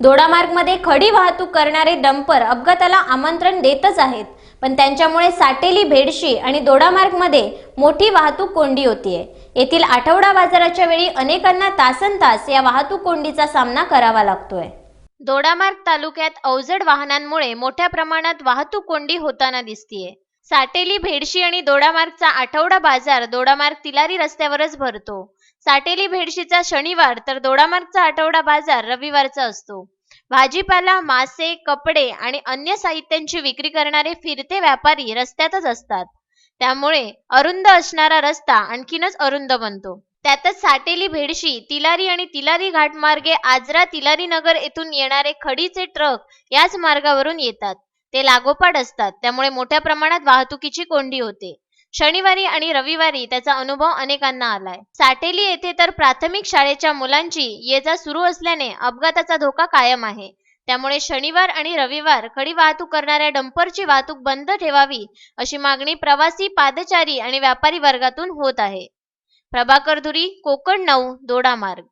दोडामार्गमध्ये खडी वाहतूक करणारे डंपर अपघाताला आमंत्रण देतच आहेत. पण त्यांच्यामुळे साटेली भेडशी आणि दोडामार्गमध्ये मोठी वाहतूक कोंडी होतीये. येथील आठवडा बाजाराच्या वेळी अनेकांना तासन तास या वाहतूक कोंडीचा सामना करावा लागतोय. दोडामार्ग तालुक्यात अवजड वाहनांमुळे मोठ्या प्रमाणात वाहतूक कोंडी होताना दिसतीये. साटेली भेडशी आणि दोडामार्गचा आठवडा बाजार दोडामार्ग तिलारी रस्त्यावरच भरतो. साटेली भेडशीचा शनिवार तर दोडामार्गचा आठवडा बाजार रविवारचा असतो. भाजीपाला मासे कपडे आणि अन्य साहित्यांची विक्री करणारे फिरते व्यापारी रस्त्यातच असतात. त्यामुळे अरुंद असणारा रस्ता आणखीनच अरुंद बनतो. त्यातच साटेली भेडशी तिलारी आणि तिलारी घाट मार्गे आजरा तिलारी नगर येथून येणारे खडीचे ट्रक याच मार्गावरून येतात. ते लागोपाठ असतात. त्यामुळे मोठ्या प्रमाणात वाहतुकीची कोंडी होते. शनिवारी आणि रविवारी त्याचा अनुभव अनेकांना आलाय. साटेली येथे तर प्राथमिक शाळेच्या मुलांची ये जा सुरू असल्याने अपघाताचा धोका कायम आहे. त्यामुळे शनिवार आणि रविवार खडी वाहतूक करणाऱ्या डंपरची वाहतूक बंद ठेवावी अशी मागणी प्रवासी पादचारी आणि व्यापारी वर्गातून होत आहे. प्रभाकर धुरी कोकण नऊ दोडा मार्ग.